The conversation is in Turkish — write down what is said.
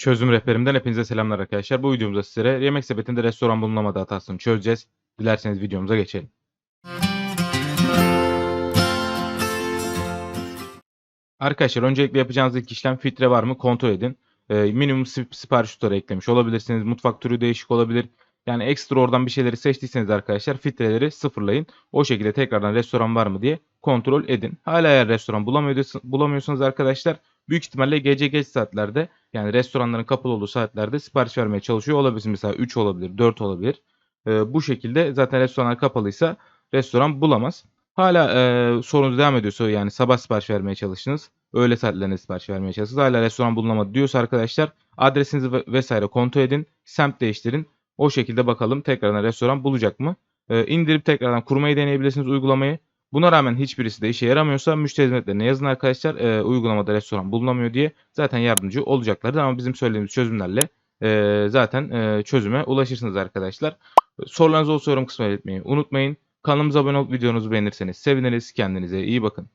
Çözüm rehberimden hepinize selamlar arkadaşlar. Bu videomuzda sizlere yemek sepetinde restoran bulunamadığı hatasını çözeceğiz. Dilerseniz videomuza geçelim. Arkadaşlar öncelikle yapacağınız ilk işlem filtre var mı kontrol edin. Ee, minimum sip- sipariş tutarı eklemiş olabilirsiniz. Mutfak türü değişik olabilir. Yani ekstra oradan bir şeyleri seçtiyseniz arkadaşlar filtreleri sıfırlayın. O şekilde tekrardan restoran var mı diye kontrol edin. Hala eğer restoran bulamıyorsa- bulamıyorsanız arkadaşlar büyük ihtimalle gece geç saatlerde yani restoranların kapalı olduğu saatlerde sipariş vermeye çalışıyor olabilirsiniz. Mesela 3 olabilir, 4 olabilir. Ee, bu şekilde zaten restoranlar kapalıysa restoran bulamaz. Hala e, sorunuz devam ediyorsa yani sabah sipariş vermeye çalıştınız. Öğle saatlerinde sipariş vermeye çalıştınız. Hala restoran bulunamadı diyorsa arkadaşlar adresinizi ve- vesaire kontrol edin. Semt değiştirin. O şekilde bakalım tekrardan restoran bulacak mı? Ee, indirip tekrardan kurmayı deneyebilirsiniz uygulamayı. Buna rağmen hiçbirisi de işe yaramıyorsa müşteri hizmetlerine yazın arkadaşlar. Ee, uygulamada restoran bulunamıyor diye zaten yardımcı olacaklardır. Ama bizim söylediğimiz çözümlerle e, zaten e, çözüme ulaşırsınız arkadaşlar. Sorularınız olsa yorum kısmına belirtmeyi unutmayın. Kanalımıza abone olup videonuzu beğenirseniz seviniriz. Kendinize iyi bakın.